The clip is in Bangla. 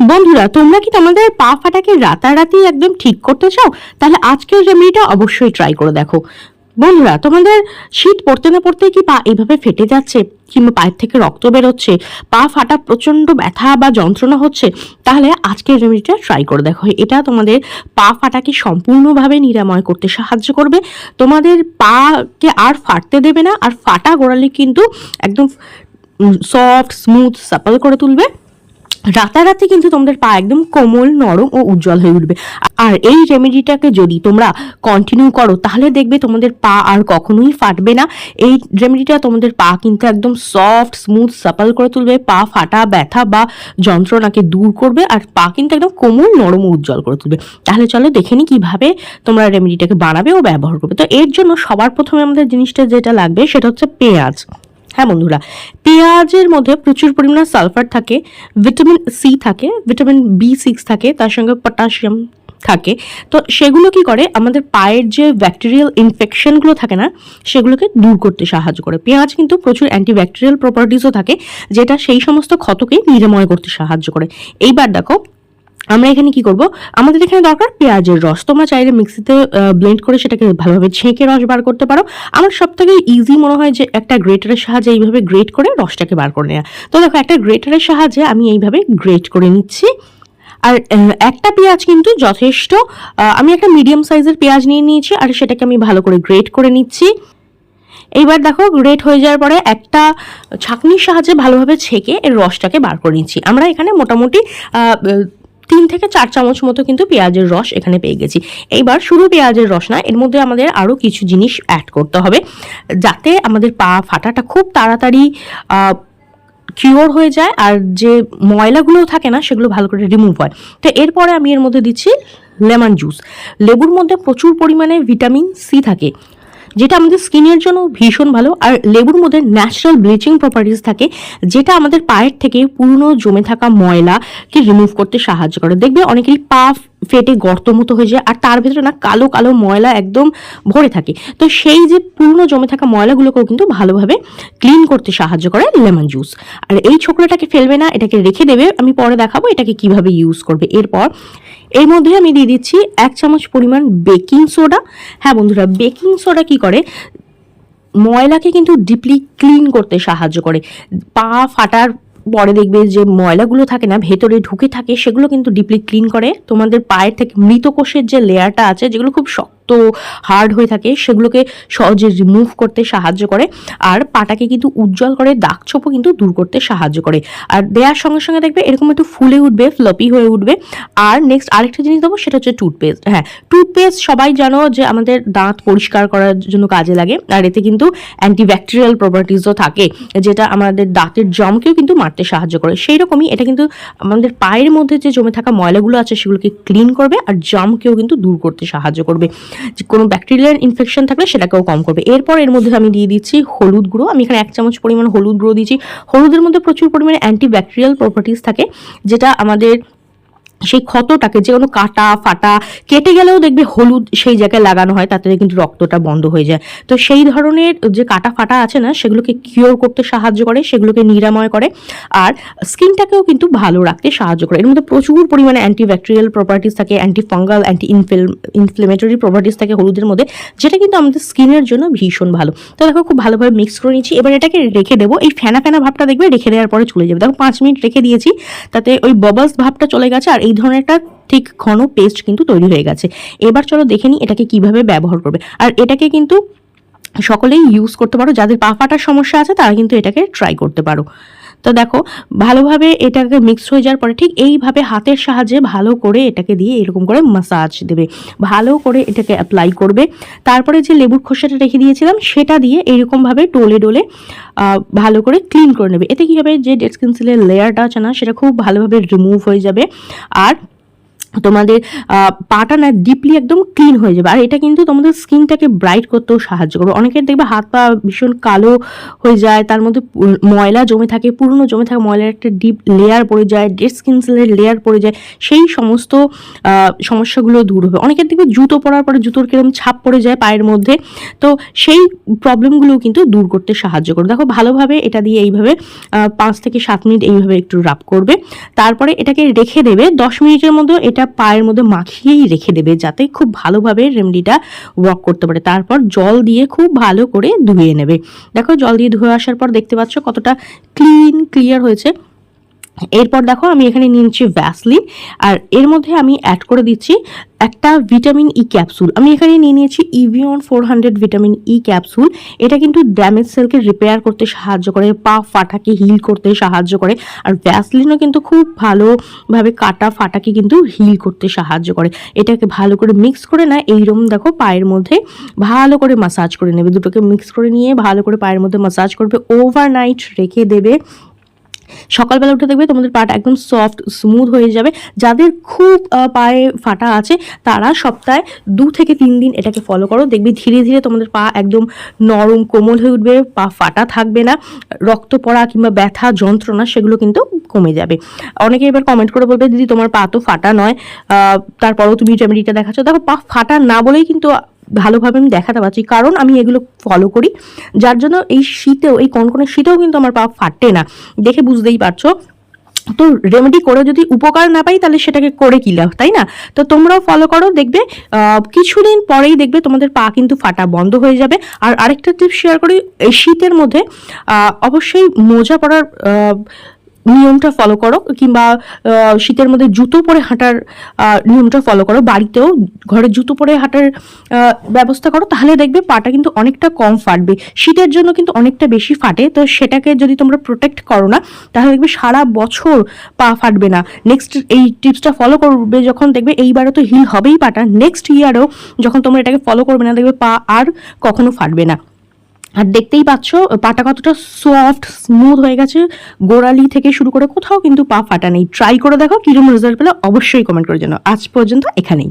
বন্ধুরা, তোমরা কি তোমাদের পা ফাটাকে রাতারাতি একদম ঠিক করতে চাও? তাহলে আজকের রেমেডিটা অবশ্যই ট্রাই করে দেখো। বন্ধুরা, তোমাদের শীত পড়তে না পড়তে কি পা এইভাবে ফেটে যাচ্ছে? কিংবা পায়ের থেকে রক্ত বেরোচ্ছে? পা ফাটা প্রচণ্ড ব্যথা বা যন্ত্রণা হচ্ছে? তাহলে আজকের রেমেডিটা ট্রাই করে দেখো। এটা তোমাদের পা ফাটাকে সম্পূর্ণভাবে নিরাময় করতে সাহায্য করবে। তোমাদের পাকে আর ফাটতে দেবে না, আর ফাটা গোড়ালি কিন্তু একদম সফট স্মুথ সাপল করে তুলবে। রাতারাতি কিন্তু তোমাদের পা একদম কোমল, নরম ও উজ্জ্বল হয়ে উঠবে। আর এই রেমেডিটাকে যদি তোমরা কন্টিনিউ করো, তাহলে দেখবে তোমাদের পা আর কখনোই ফাটবে না। এই রেমেডিটা তোমাদের পা কিন্তু একদম সফট স্মুথ সাপাল করে তুলবে। পা ফাটা, ব্যথা বা যন্ত্রণাকে দূর করবে আর পা কিন্তু একদম কোমল, নরম ও উজ্জ্বল করে তুলবে। তাহলে চলো দেখে নি কীভাবে তোমরা রেমেডিটাকে বানাবে ও ব্যবহার করবে। তো এর জন্য সবার প্রথমে আমাদের জিনিসটা যেটা লাগবে, সেটা হচ্ছে পেঁয়াজ। হ্যাঁ বন্ধুরা, পেঁয়াজের মধ্যে প্রচুর পরিমাণে সালফার থাকে, ভিটামিন সি থাকে, ভিটামিন বি সিক্স থাকে, তার সঙ্গে পটাশিয়াম থাকে। তো সেগুলো কি করে? আমাদের পায়ের যে ব্যাকটেরিয়াল ইনফেকশনগুলো থাকে না, সেগুলোকে দূর করতে সাহায্য করে। পেঁয়াজ কিন্তু প্রচুর অ্যান্টিব্যাকটেরিয়াল প্রপার্টিসও থাকে, যেটা সেই সমস্ত ক্ষতকে নিরাময় করতে সাহায্য করে। এইবার দেখো আমরা এখানে কি করব? আমাদের এখানে দরকার পেঁয়াজের রস। তোমরা চাইলে মিক্সিতে ব্লেন্ড করে সেটাকে ভালোভাবে ছেঁকে রস বার করতে পারো। আমার সব থেকে ইজি মনে হয় যে একটা গ্রেটারের সাহায্যে এইভাবে গ্রেট করে রসটাকে বার করে নেওয়া তো দেখো, একটা গ্রেটারের সাহায্যে আমি এইভাবে গ্রেট করে নিচ্ছি। আর একটা পেঁয়াজ কিন্তু যথেষ্ট। আমি একটা মিডিয়াম সাইজের পেঁয়াজ নিয়ে নিয়েছি আর সেটাকে আমি ভালো করে গ্রেট করে নিচ্ছি। এইবার দেখো গ্রেট হয়ে যাওয়ার পরে একটা ছাঁকনির সাহায্যে ভালোভাবে ছেঁকে এর রসটাকে বার করে নিচ্ছি। আমরা এখানে মোটামুটি তিন থেকে চার চামচ মতো কিন্তু পেঁয়াজের রস এখানে পেয়ে গেছি। এইবার শুধু পেঁয়াজের রস না এর মধ্যে আমাদের আরও কিছু জিনিস অ্যাড করতে হবে, যাতে আমাদের পা ফাটাটা খুব তাড়াতাড়ি কিওর হয়ে যায় আর যে ময়লাগুলো থাকে না, সেগুলো ভালো করে রিমুভ হয়। তো এরপরে আমি এর মধ্যে দিচ্ছি লেমন জুস লেবুর মধ্যে প্রচুর পরিমাণে ভিটামিন সি থাকে। যেটা আমাদের স্কিনের জন্য ভীষণ ভালো আর লেবুর মধ্যে ন্যাচারাল ব্লিচিং প্রপার্টিস থাকে, যেটা আমাদের পায়ের থেকে পুরনো জমে থাকা ময়লাকে রিমুভ করতে সাহায্য করে। দেখবে অনেকেরই পা ফেটে গর্ত মতো হয়ে যায় আর তার ভিতরে না কালো কালো ময়লা একদম ভরে থাকে। তো সেই যে পুরনো জমে থাকা ময়লাগুলোকেও কিন্তু ভালোভাবে ক্লিন করতে সাহায্য করে লেমন জুস। আর এই ছোকরাটাকে ফেলবে না, এটাকে রেখে দেবে, আমি পরে দেখাবো এটাকে কীভাবে ইউজ করবে। এরপর এর মধ্যে আমি দিয়ে দিচ্ছি এক চামচ পরিমাণ বেকিং সোডা। হ্যাঁ বন্ধুরা, বেকিং সোডা কি করে? ময়লাকে কিন্তু ডিপলি ক্লিন করতে সাহায্য করে। পা ফাটার পরে দেখবে যে ময়লাগুলো থাকে না, ভেতরে ঢুকে থাকে, সেগুলো কিন্তু ডিপলি ক্লিন করে। তোমাদের পায়ের থেকে মৃত কোষের যে লেয়ারটা আছে, যেগুলো খুব শক্ত হার্ড হয়ে থাকে, সেগুলোকে সহজে রিমুভ করতে সাহায্য করে। আর পাটাকে কিন্তু উজ্জ্বল করে, দাগ ছোপও কিন্তু দূর করতে সাহায্য করে। আর দেওয়ার সঙ্গে সঙ্গে দেখবে এরকম একটু ফুলে উঠবে ফ্লপি হয়ে উঠবে। আর নেক্সট আরেকটা জিনিস দেবো, সেটা হচ্ছে টুথপেস্ট হ্যাঁ টুথপেস্ট সবাই জানো যে আমাদের দাঁত পরিষ্কার করার জন্য কাজে লাগে। আর এতে কিন্তু অ্যান্টিব্যাকটেরিয়াল প্রপার্টিসও থাকে, যেটা আমাদের দাঁতের জমকেও কিন্তু মারতে সাহায্য করে। সেই রকমই এটা কিন্তু আমাদের পায়ের মধ্যে যে জমে থাকা ময়লাগুলো আছে, সেগুলোকে ক্লিন করবে, আর জমকেও কিন্তু দূর করতে সাহায্য করবে। যে কোনো ব্যাকটেরিয়াল ইনফেকশন থাকলে সেটাকেও কম করবে। এরপর এর মধ্যে আমি দিয়ে দিচ্ছি হলুদ গুঁড়ো। আমি এখানে এক চামচ পরিমাণ হলুদ গুঁড়ো দিচ্ছি হলুদের মধ্যে প্রচুর পরিমাণে অ্যান্টিব্যাকটেরিয়াল প্রপার্টিস থাকে, যেটা আমাদের সেই ক্ষতটাকে যে কোনো কাটা, ফাটা, কেটে গেলেও দেখবে হলুদ সেই জায়গায় লাগানো হয়, তাতে কিন্তু রক্তটা বন্ধ হয়ে যায়। তো সেই ধরনের যে কাটা, ফাটা আছে না, সেগুলোকে কিওর করতে সাহায্য করে, সেগুলোকে নিরাময় করে, আর স্কিনটাকেও কিন্তু ভালো রাখতে সাহায্য করে। এর মধ্যে প্রচুর পরিমাণে অ্যান্টিব্যাকটেরিয়াল প্রপার্টিস থাকে anti fungal anti inflammatory properties থাকে হলুদের মধ্যে, যেটা কিন্তু আমাদের স্কিনের জন্য ভীষণ ভালো। তো দেখো, খুব ভালোভাবে মিক্স করে নিচ্ছি। এবার এটাকে রেখে দেবো। এই ফেনা ফেনা ভাবটা দেখবে রেখে দেওয়ার পরে চলে যাবে। দেখো, পাঁচ মিনিট রেখে দিয়েছি, তাতে ওই বাবলস ভাবটা চলে গেছে, আর এই ধরনের একটা ঠিক ঘন পেস্ট কিন্তু তৈরি হয়ে গেছে। এবার চলো দেখে নিই এটাকে কীভাবে ব্যবহার করবে। আর এটাকে কিন্তু সকলেই ইউজ করতে পারো। যাদের পা ফাটার সমস্যা আছে, তারা কিন্তু এটাকে ট্রাই করতে পারো। তো দেখো, ভালোভাবে এটাকে মিক্স হয়ে যাওয়ার পরে ঠিক এইভাবে হাতের সাহায্যে ভালো করে এটাকে দিয়ে এরকম করে মাসাজ দেবে। ভালো করে এটাকে অ্যাপ্লাই করবে। তারপরে যে লেবুর খোসাটা রেখে দিয়েছিলাম, সেটা দিয়ে এরকমভাবে টোলে ডোলে ভালো করে ক্লিন করে নেবে। এতে কী হবে? যে ডেড স্কিন লেয়ারটা আছে না, সেটা খুব ভালোভাবে রিমুভ হয়ে যাবে। আর তোমাদের পাটা না ডিপলি একদম ক্লিন হয়ে যাবে। আর এটা কিন্তু তোমাদের স্কিনটাকে ব্রাইট করতেও সাহায্য করবে। অনেকের দেখবে হাত পা ভীষণ কালো হয়ে যায়, তার মধ্যে ময়লা জমে থাকে, পুরনো জমে থাকে ময়লার একটা ডিপ লেয়ার পড়ে যায় ডেড স্কিন সেলের লেয়ার পড়ে যায়, সেই সমস্ত সমস্যাগুলো দূর হবে। অনেকের দেখবে জুতো পরার পরে জুতোর কীরকম ছাপ পড়ে যায় পায়ের মধ্যে। তো সেই প্রবলেমগুলো কিন্তু দূর করতে সাহায্য করবে। দেখো ভালোভাবে এটা দিয়ে এইভাবে পাঁচ থেকে সাত মিনিট এইভাবে একটু রাব করবে। তারপরে এটাকে রেখে দেবে। দশ মিনিটের মধ্যে এটা পায়ের মধ্যে মাখিয়েই রেখে দেবে যাতে খুব ভালোভাবে রেমেডিটা ওয়ার্ক করতে পারে। তারপর জল দিয়ে খুব ভালো করে ধুয়ে নেবে। দেখো জল দিয়ে ধুয়ে আসার পর দেখতে পাচ্ছ কতটা ক্লিন ক্লিয়ার হয়েছে। এরপর দেখো আমি এখানে নিয়ে নিচ্ছি ভ্যাসলিন আর এর মধ্যে আমি অ্যাড করে দিচ্ছি একটা ভিটামিন ই ক্যাপসুল আমি এখানে নিয়ে নিয়েছি Evion four hundred vitamin E capsule এটা কিন্তু ড্যামেজ সেলকে রিপেয়ার করতে সাহায্য করে, পা ফাটাকে হিল করতে সাহায্য করে, আর ভ্যাসলিনও কিন্তু খুব ভালোভাবে কাটা ফাটাকে কিন্তু হিল করতে সাহায্য করে। এটাকে ভালো করে মিক্স করে না এইরকম দেখো পায়ের মধ্যে ভালো করে মাসাজ করে নেবে। দুটোকে মিক্স করে নিয়ে ভালো করে পায়ের মধ্যে মাসাজ করবে ওভারনাইট রেখে দেবে। সকালবেলা উঠে দেখবে তোমাদের পাটা একদম সফট স্মুথ হয়ে যাবে। যাদের খুব পায়ে ফাটা আছে, তারা সপ্তাহে দু থেকে তিন দিন এটাকে ফলো করো। দেখবে ধীরে ধীরে তোমাদের পা একদম নরম, কোমল হয়ে উঠবে, পা ফাটা থাকবে না। রক্ত পড়া কিংবা ব্যথা, যন্ত্রণা সেগুলো কিন্তু কমে যাবে। অনেকে এবার কমেন্ট করে বলবে, দিদি, তোমার পা তো ফাটা নয়। তারপরেও তুমি রেমেডিটা দেখাচ্ছ। দেখো, পা ফাটা না বলেই কিন্তু ভালোভাবে আমি দেখাতে পারছি কারণ আমি এগুলো ফলো করি। যার জন্য এই শীতেও এই কনকনের শীতেও কিন্তু আমার পা ফাটে না। দেখে বুঝতেই পারছ। তো রেমেডি করে যদি উপকার না পাই তাহলে সেটাকে করে কি লাভ তাই না? তো তোমরাও ফলো করো দেখবে কিছুদিন পরেই দেখবে তোমাদের পা কিন্তু ফাটা বন্ধ হয়ে যাবে। আর আরেকটা টিপস শেয়ার করি এই শীতের মধ্যে অবশ্যই মোজা আহ, নিয়মটা ফলো করো, কিংবা শীতের মধ্যে জুতো পরে হাঁটার নিয়মটা ফলো করো। বাড়িতেও ঘরে জুতো পরে হাঁটার ব্যবস্থা করো, তাহলে দেখবে পাটা কিন্তু অনেকটা কম ফাটবে। শীতের জন্য কিন্তু অনেকটা বেশি ফাটে, তো সেটাকে যদি তোমরা প্রোটেক্ট করো না, তাহলে দেখবে সারা বছর পা ফাটবে না। নেক্সট এই টিপসটা ফলো করবে যখন দেখবে এইবারও তো হিল হবেই পাটা। নেক্সট ইয়ারেও যখন তোমরা এটাকে ফলো করবে না, দেখবে পা আর কখনো ফাটবে না। আর দেখতেই পাচ্ছ, পাটা কতটা সফট স্মুথ হয়ে গেছে। গোড়ালি থেকে শুরু করে কোথাও কিন্তু পা ফাটা নেই ট্রাই করে দেখো কীরকম রেজাল্ট পেলে অবশ্যই কমেন্ট করে জানো আজ পর্যন্ত এখানেই।